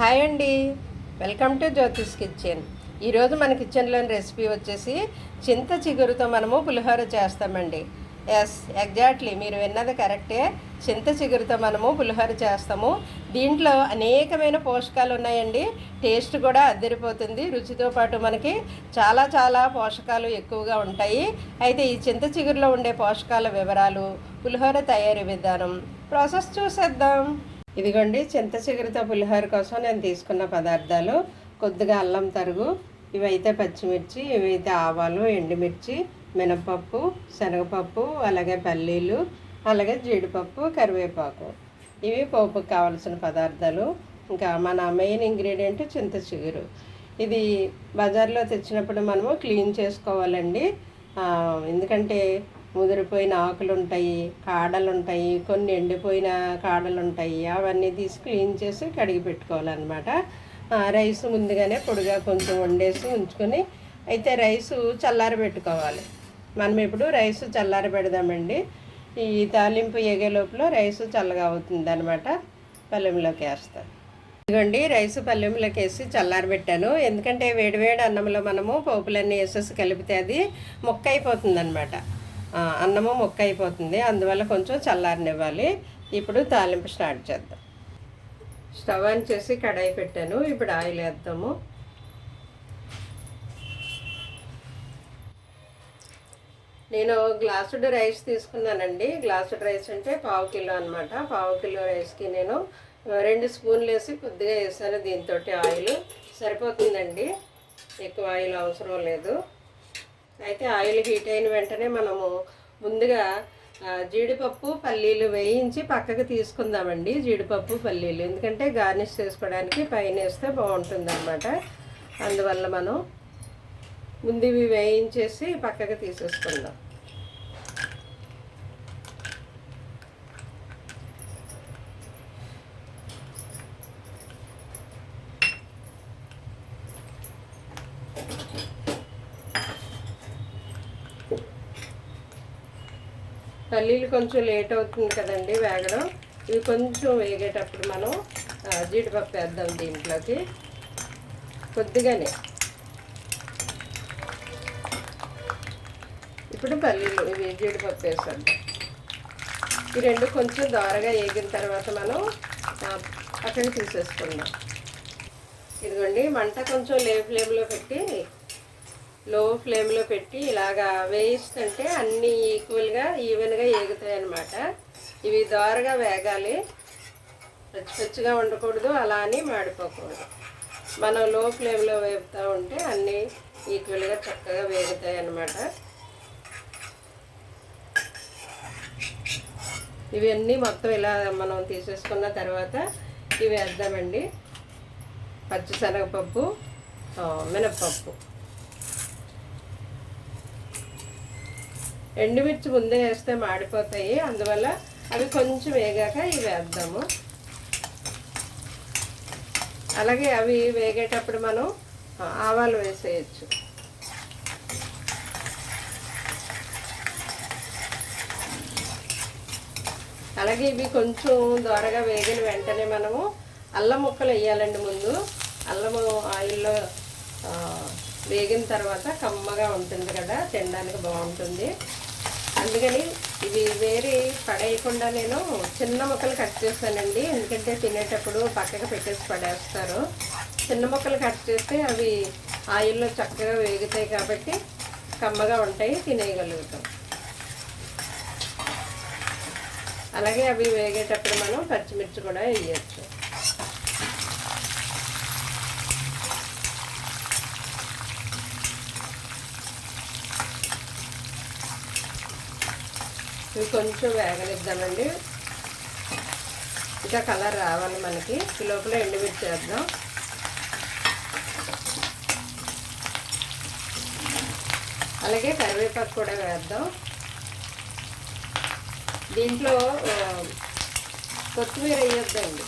Hi అండి. Welcome to Jyothish kitchen. ఈరోజు మన కిచెన్లోని రెసిపీ వచ్చేసి చింత చిగురుతో మనము పులిహోర చేస్తామండి. ఎస్ ఎగ్జాక్ట్లీ మీరు విన్నది కరెక్టే చింత చిగురుతో మనము పులిహోర చేస్తాము. దీంట్లో అనేకమైన పోషకాలు ఉన్నాయండి. టేస్ట్ కూడా అద్దరిపోతుంది. రుచితో పాటు మనకి చాలా చాలా పోషకాలు ఎక్కువగా ఉంటాయి. అయితే ఈ చింత చిగురులో ఉండే పోషకాల వివరాలు పులిహోర తయారీ విధానం ప్రాసెస్ చూసేద్దాం. ఇదిగోండి చింత చిగురితో పులిహోర కోసం నేను తీసుకున్న పదార్థాలు కొద్దిగా అల్లం తరుగు ఇవైతే పచ్చిమిర్చి ఇవైతే ఆవాలు ఎండుమిర్చి మినపప్పు శనగపప్పు అలాగే పల్లీలు అలాగే జీడిపప్పు కరివేపాకు. ఇవి పోపుకు కావలసిన పదార్థాలు. ఇంకా మన మెయిన్ ఇంగ్రీడియంట్ చింత చిగురు. ఇది బజార్లో తెచ్చినప్పుడు మనము క్లీన్ చేసుకోవాలండి. ఎందుకంటే ముదిరిపోయిన ఆకులు ఉంటాయి కాడలు ఉంటాయి కొన్ని ఎండిపోయిన కాడలు ఉంటాయి అవన్నీ తీసి క్లీన్ చేసి కడిగి పెట్టుకోవాలన్నమాట. రైస్ ముందుగానే పొడిగా కొంచెం వండేసి ఉంచుకొని అయితే రైసు చల్లారి పెట్టుకోవాలి. మనం ఇప్పుడు రైస్ చల్లారి పెడదామండి. ఈ తాలింపు ఎగే లోపల రైసు చల్లగా అవుతుంది అనమాట పల్లెంలోకి వేస్తాను ఇదిగోండి రైస్ పల్లెంలోకి వేసి చల్లారబెట్టాను ఎందుకంటే వేడివేడి అన్నంలో మనము పోపులన్నీ వేసేసి కలిపితే అది మొక్క అయిపోతుంది అనమాట అన్నము మొక్క అయిపోతుంది. అందువల్ల కొంచెం చల్లారనివ్వాలి. ఇప్పుడు తాలింపు స్టార్ట్ చేద్దాం. స్టవ్ ఆన్ చేసి కడాయి పెట్టాను. ఇప్పుడు ఆయిల్ వేద్దాము. నేను గ్లాసుడ్ రైస్ తీసుకున్నానండి. గ్లాసుడ్ రైస్ అంటే పావు కిలో అనమాట పావు కిలో రైస్కి నేను రెండు స్పూన్లు వేసి కొద్దిగా వేసాను దీంతో ఆయిల్. సరిపోతుందండి. ఎక్కువ ఆయిల్ అవసరం లేదు. అయితే ఆయిల్ హీట్ అయిన వెంటనే మనము ముందుగా జీడిపప్పు పల్లీలు వేయించి పక్కకు తీసుకుందామండి జీడిపప్పు పల్లీలు. ఎందుకంటే గార్నిష్ చేసుకోవడానికి పైన వేస్తే బాగుంటుంది అనమాట అందువల్ల మనం ముందు ఇవి వేయించేసి పక్కకు తీసేసుకుందాం. పల్లీలు కొంచెం లేట్ అవుతుంది కదండి వేగడం. ఇవి కొంచెం వేగేటప్పుడు మనం జీడిపప్పు వేద్దాం దీంట్లోకి. కొద్దిగానే. ఇప్పుడు పల్లీలు ఇవి జీడిపప్పు వేసాం ఈ రెండు కొంచెం దోరగా వేగిన తర్వాత మనం అక్కడ తీసేసుకుందాం. ఇదిగోండి మంట కొంచెం లో ఫ్లేమ్లో పెట్టి లో ఫ్లేమ్లో పెట్టి ఇలాగా వేయిస్తుంటే అన్నీ ఈక్వల్గా ఈవెన్గా ఏగుతాయి అన్నమాట ఇవి దోరగా వేగాలి. పచ్చి పచ్చిగా ఉండకూడదు. అలా అని మాడిపోకూడదు. మనం లో ఫ్లేమ్లో వేపుతూ ఉంటే అన్నీ ఈక్వల్గా చక్కగా వేగుతాయి అన్నమాట ఇవన్నీ మొత్తం ఇలా మనం తీసేసుకున్న తర్వాత ఇవి వేద్దామండి. పచ్చిశనగపప్పు మినప్పప్పు. ఎండుమిర్చి ముందే వేస్తే మాడిపోతాయి. అందువల్ల అవి కొంచెం వేగాక ఇవి వేద్దాము. అలాగే అవి వేగేటప్పుడు మనం ఆవాలు వేసేయచ్చు. అలాగే ఇవి కొంచెం దోరగా వేగిన వెంటనే మనము అల్లం ముక్కలు వేయాలండి ముందు. అల్లము ఆయిల్లో వేగిన తర్వాత కమ్మగా ఉంటుంది కదా తినడానికి బాగుంటుంది. అందుకని ఇవి వేరే పడేయకుండా నేను చిన్న ముక్కలు కట్ చేస్తానండి. ఎందుకంటే తినేటప్పుడు పక్కకు పెట్టేసి పడేస్తారు. చిన్న ముక్కలు కట్ చేస్తే అవి ఆయిల్లో చక్కగా వేగుతాయి కాబట్టి కమ్మగా ఉంటాయి తినేయగలుగుతాం. అలాగే అవి వేగేటప్పుడు మనం పచ్చిమిర్చి కూడా వేయచ్చు. ఇవి కొంచెం వేగనిద్దామండి. ఇంకా కలర్ రావాలి మనకి. ఈ లోపల ఎండుమిర్చి వేద్దాం. అలాగే కరివేపాకు కూడా వేద్దాం. దీంట్లో కొత్తిమీర వేయొద్దండి.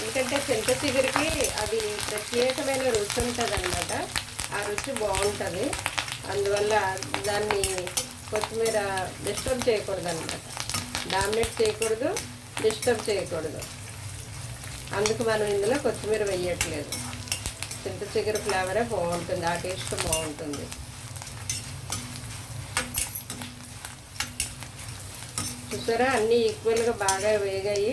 ఎందుకంటే చింత చిగురికి అది ప్రత్యేకమైన రుచి ఉంటుంది అనమాట ఆ రుచి బాగుంటుంది. అందువల్ల దాన్ని కొత్తిమీర డిస్టర్బ్ చేయకూడదు అనమాట డామినేట్ చేయకూడదు డిస్టర్బ్ చేయకూడదు. అందుకు మనం ఇందులో కొత్తిమీర వేయట్లేదు. చింత చిగురు ఫ్లేవరే బాగుంటుంది ఆ టేస్ట్ బాగుంటుంది. చూసారా? అన్నీ ఈక్వల్గా బాగా వేగాయి.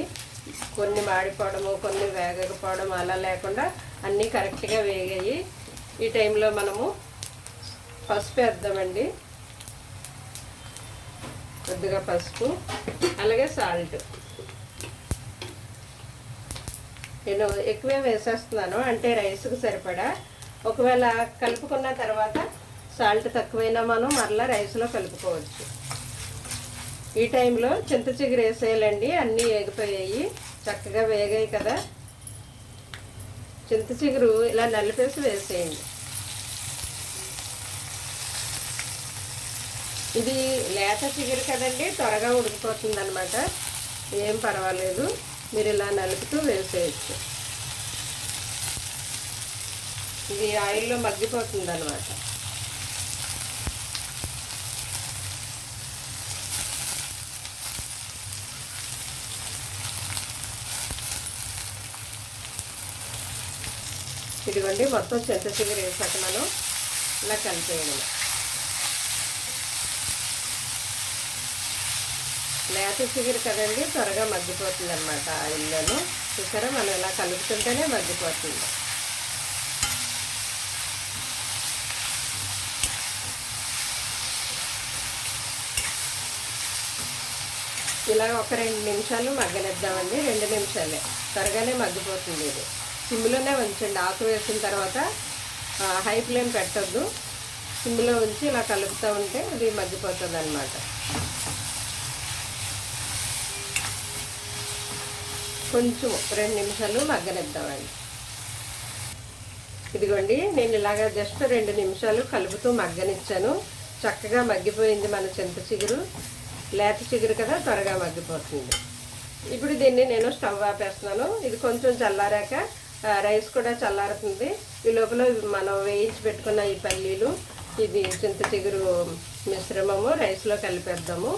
కొన్ని మాడిపోవడము కొన్ని వేగకపోవడం అలా లేకుండా అన్నీ కరెక్ట్గా వేగాయి. ఈ టైంలో మనము పసుపు వేద్దామండి. కొద్దిగా పసుపు అలాగే సాల్ట్. నేను ఎక్కువే వేసేస్తున్నాను అంటే రైస్కి సరిపడా. ఒకవేళ కలుపుకున్న తర్వాత సాల్ట్ తక్కువైనా మనం మరలా రైస్లో కలుపుకోవచ్చు. ఈ టైంలో చింత చిగురు వేసేయాలండి అన్నీ వేగిపోయాయి చక్కగా వేగాయి కదా. చింత చిగురు ఇలా నలిపేసి వేసేయండి. ఇది లేత చిగురు కదండి త్వరగా ఉడికిపోతుంది అనమాట ఏం పర్వాలేదు. మీరు ఇలా నలుపుతూ వేసేయచ్చు. ఇది ఆయిల్లో మగ్గిపోతుంది అనమాట ఇదిగోండి మొత్తం చెత్త చిగురు వేసాక మనం ఇలా కలిపేయడం లేత చిగురు కదండి త్వరగా మగ్గిపోతుంది అనమాట ఆయిల్లోను చూసారా? మనం ఇలా కలుపుతుంటేనే మగ్గిపోతుంది. ఇలా ఒక రెండు నిమిషాలు మగ్గనిద్దామండి. రెండు నిమిషాలే. త్వరగానే మగ్గిపోతుంది ఇది. సిమ్లోనే ఉంచండి. ఆకు వేసిన తర్వాత హై ఫ్లేమ్ పెట్టద్దు. సిమ్లో ఉంచి ఇలా కలుపుతూ ఉంటే అది మగ్గిపోతుంది అనమాట కొంచెం రెండు నిమిషాలు మగ్గనిద్దామండి. ఇదిగోండి నేను ఇలాగ జస్ట్ రెండు నిమిషాలు కలుపుతూ మగ్గనిచ్చాను. చక్కగా మగ్గిపోయింది మన చింత చిగురు. లేత చిగురు కదా త్వరగా మగ్గిపోతుంది. ఇప్పుడు దీన్ని నేను స్టవ్ ఆపేస్తున్నాను. ఇది కొంచెం చల్లారాక రైస్ కూడా చల్లారుతుంది. ఈ లోపల మనం వేయించి పెట్టుకున్న ఈ పల్లీలు ఇది చింత చిగురు మిశ్రమము రైస్లో కలిపేద్దాము.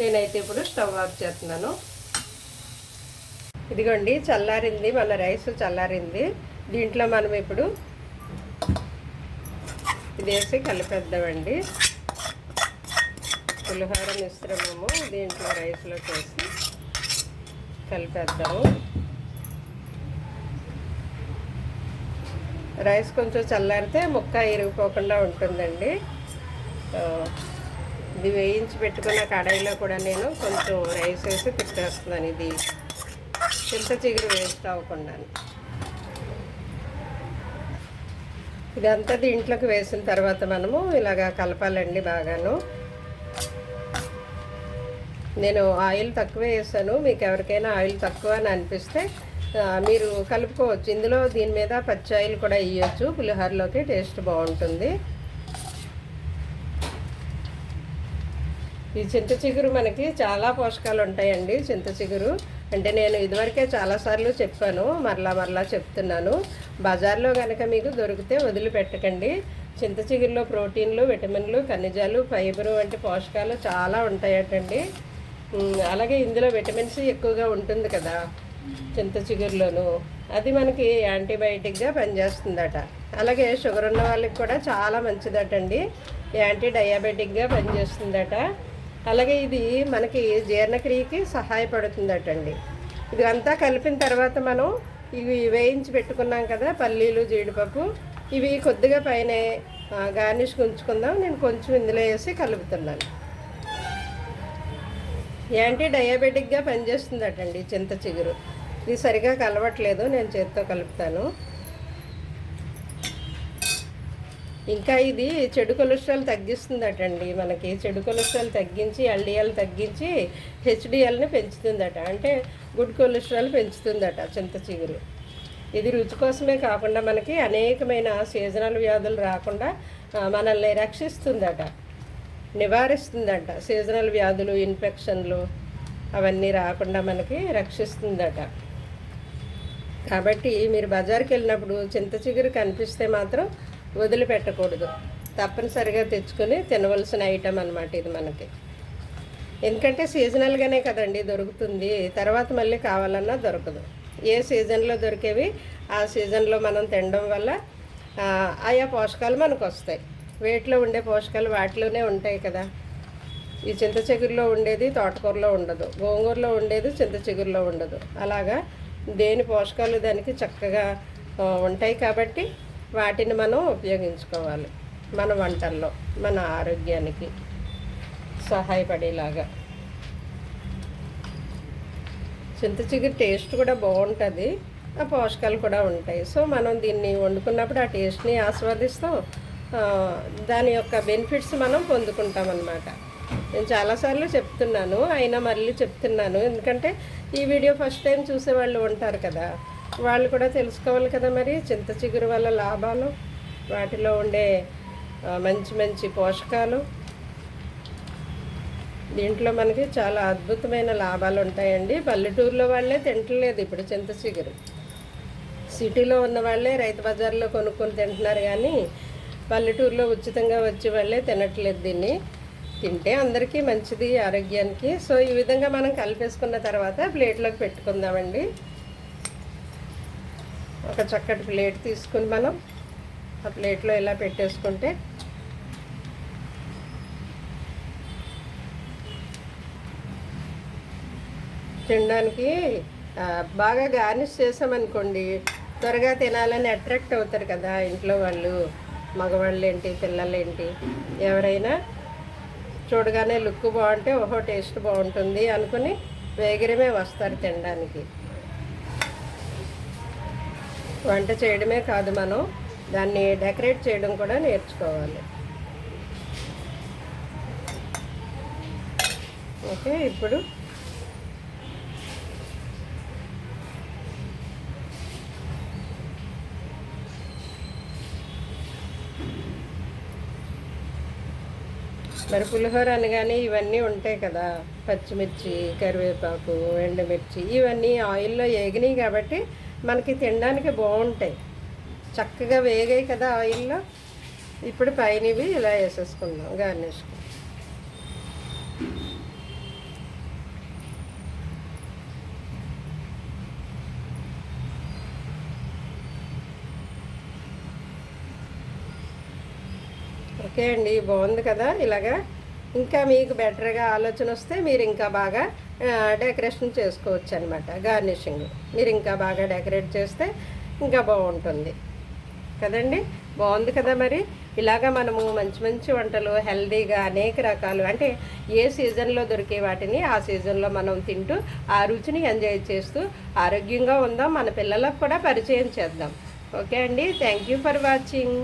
నేనైతే ఇప్పుడు స్టవ్ ఆఫ్ చేస్తున్నాను. ఇదిగోండి చల్లారింది మన రైస్ చల్లారింది. దీంట్లో మనం ఇప్పుడు ఇది వేసి కలిపేద్దామండి. పులిహోర మిశ్రమము దీంట్లో రైస్లో వేసి కలిపేద్దాము. రైస్ కొంచెం చల్లారితే ముక్క ఇరిగిపోకుండా ఉంటుందండి. ఇది వేయించి పెట్టుకున్న కడాయిలో కూడా నేను కొంచెం రైస్ వేసి తిప్పేస్తున్నాను ఇది. చింత చిగురు వేస్ట్ అవ్వకుండా ఇదంతా దీంట్లోకి వేసిన తర్వాత మనము ఇలాగా కలపాలండి బాగాను. నేను ఆయిల్ తక్కువే వేసాను. మీకు ఎవరికైనా ఆయిల్ తక్కువ అని అనిపిస్తే మీరు కలుపుకోవచ్చు. ఇందులో దీని మీద పచ్చి ఆయిల్ కూడా వేయచ్చు. పులిహోరలోకి టేస్ట్ బాగుంటుంది. ఈ చింత చిగురు మనకి చాలా పోషకాలు ఉంటాయండి చింత చిగురు. అంటే నేను ఇదివరకే చాలాసార్లు చెప్పాను మరలా మరలా చెప్తున్నాను. బజార్లో కనుక మీకు దొరికితే వదిలిపెట్టకండి. చింత చిగురులో ప్రోటీన్లు విటమిన్లు ఖనిజాలు ఫైబరు వంటి పోషకాలు చాలా ఉంటాయటండి. అలాగే ఇందులో విటమిన్ సి ఎక్కువగా ఉంటుంది కదా చింత చిగురులోను. అది మనకి యాంటీబయాటిక్గా పనిచేస్తుందట. అలాగే షుగర్ ఉన్న వాళ్ళకి కూడా చాలా మంచిదటండి. యాంటీ డయాబెటిక్గా పనిచేస్తుందట. అలాగే ఇది మనకి జీర్ణక్రియకి సహాయపడుతుందటండి. ఇది అంతా కలిపిన తర్వాత మనం ఇవి వేయించి పెట్టుకున్నాం కదా పల్లీలు జీడిపప్పు ఇవి కొద్దిగా పైన గార్నిష్ ఉంచుకుందాం నేను కొంచెం ఇందులో వేసి కలుపుతున్నాను. యాంటీ డయాబెటిక్గా పనిచేస్తుందటండి చింత చిగురు. ఇది సరిగా కలవట్లేదు నేను చేత్తో కలుపుతాను. ఇంకా ఇది చెడు కొలెస్ట్రాల్ తగ్గిస్తుందటండి. మనకి చెడు కొలెస్ట్రాల్ తగ్గించి ఎల్డిఎల్ తగ్గించి హెచ్డిఎల్ని పెంచుతుందట. అంటే గుడ్ కొలెస్ట్రాల్ పెంచుతుందట చింత చిగురు. ఇది రుచి కోసమే కాకుండా మనకి అనేకమైన సీజనల్ వ్యాధులు రాకుండా మనల్ని రక్షిస్తుందట. నివారిస్తుందట. సీజనల్ వ్యాధులు ఇన్ఫెక్షన్లు అవన్నీ రాకుండా మనకి రక్షిస్తుందట. కాబట్టి మీరు బజార్కి వెళ్ళినప్పుడు చింత చిగురు కనిపిస్తే మాత్రం వదిలిపెట్టకూడదు. తప్పనిసరిగా తెచ్చుకొని తినవలసిన ఐటెం అనమాట ఇది మనకి. ఎందుకంటే సీజనల్గానే కదండి దొరుకుతుంది. తర్వాత మళ్ళీ కావాలన్నా దొరకదు. ఏ సీజన్లో దొరికేవి ఆ సీజన్లో మనం తినడం వల్ల ఆయా పోషకాలు మనకు వస్తాయి వేటిలో ఉండే పోషకాలు వాటిలోనే ఉంటాయి కదా. ఈ చింత చిగురులో ఉండేది తోటకూరలో ఉండదు. గోంగూరలో ఉండేది చింత చిగురులో ఉండదు. అలాగా దేని పోషకాలు దానికి చక్కగా ఉంటాయి కాబట్టి వాటిని మనం ఉపయోగించుకోవాలి. మన వంటల్లో మన ఆరోగ్యానికి సహాయపడేలాగా. చింత చిగురు టేస్ట్ కూడా బాగుంటుంది. ఆ పోషకాలు కూడా ఉంటాయి. సో మనం దీన్ని వండుకున్నప్పుడు ఆ టేస్ట్ని ఆస్వాదిస్తూ. దాని యొక్క బెనిఫిట్స్ మనం పొందుకుంటాం అన్నమాట నేను చాలాసార్లు చెప్తున్నాను అయినా మళ్ళీ చెప్తున్నాను. ఎందుకంటే ఈ వీడియో ఫస్ట్ టైం చూసే వాళ్ళు ఉంటారు కదా. వాళ్ళు కూడా తెలుసుకోవాలి కదా మరి. చింత చిగురు వల్ల లాభాలు వాటిలో ఉండే మంచి మంచి పోషకాలు. దీంట్లో మనకి చాలా అద్భుతమైన లాభాలు ఉంటాయండి. పల్లెటూరులో వాళ్ళే తింటలేదు ఇప్పుడు చింత చిగురు. సిటీలో ఉన్న వాళ్ళే రైతు బజార్లో కొనుక్కొని తింటున్నారు కానీ పల్లెటూరులో ఉచితంగా వచ్చే వాళ్ళే తినట్లేదు దీన్ని. తింటే అందరికీ మంచిది ఆరోగ్యానికి. సో ఈ విధంగా మనం కలిపేసుకున్న తర్వాత ప్లేట్లోకి పెట్టుకుందామండి. ఒక చక్కటి ప్లేట్ తీసుకుని మనం ఆ ప్లేట్లో ఇలా పెట్టేసుకుంటే తినడానికి బాగా గార్నిష్ చేసామనుకోండి త్వరగా తినాలని అట్రాక్ట్ అవుతారు కదా ఇంట్లో వాళ్ళు మగవాళ్ళు ఏంటి పిల్లలు ఏంటి ఎవరైనా. చూడగానే లుక్ బాగుంటే ఓహో టేస్ట్ బాగుంటుంది అనుకుని వేగిరమే వస్తారు తినడానికి. వంట చేయడమే కాదు మనం దాన్ని డెకరేట్ చేయడం కూడా నేర్చుకోవాలి. ఓకే ఇప్పుడు మరి పులిహోర అనగానే ఇవన్నీ ఉంటాయి కదా. పచ్చిమిర్చి కరివేపాకు ఎండుమిర్చి ఇవన్నీ ఆయిల్లో ఏగినాయి కాబట్టి మనకి తినడానికి బాగుంటాయి. చక్కగా వేగాయి కదా ఆయిల్లో. ఇప్పుడు పైన ఇవి ఇలా వేసేసుకుందాం గార్నిష్. ఓకే అండి బాగుంది కదా ఇలాగా. ఇంకా మీకు బెటర్గా ఆలోచన వస్తే మీరు ఇంకా బాగా డెకరేషన్ చేసుకోవచ్చు అనమాట గార్నిషింగ్ మీరు ఇంకా బాగా డెకరేట్ చేస్తే ఇంకా బాగుంటుంది. కదండి? బాగుంది కదా మరి? ఇలాగా మనము మంచి మంచి వంటలు హెల్దీగా అనేక రకాలు అంటే ఏ సీజన్లో దొరికే వాటిని ఆ సీజన్లో మనం తింటూ ఆ రుచిని ఎంజాయ్ చేస్తూ ఆరోగ్యంగా ఉందాం మన పిల్లలకు కూడా పరిచయం చేద్దాం. ఓకే అండి? Thank you for watching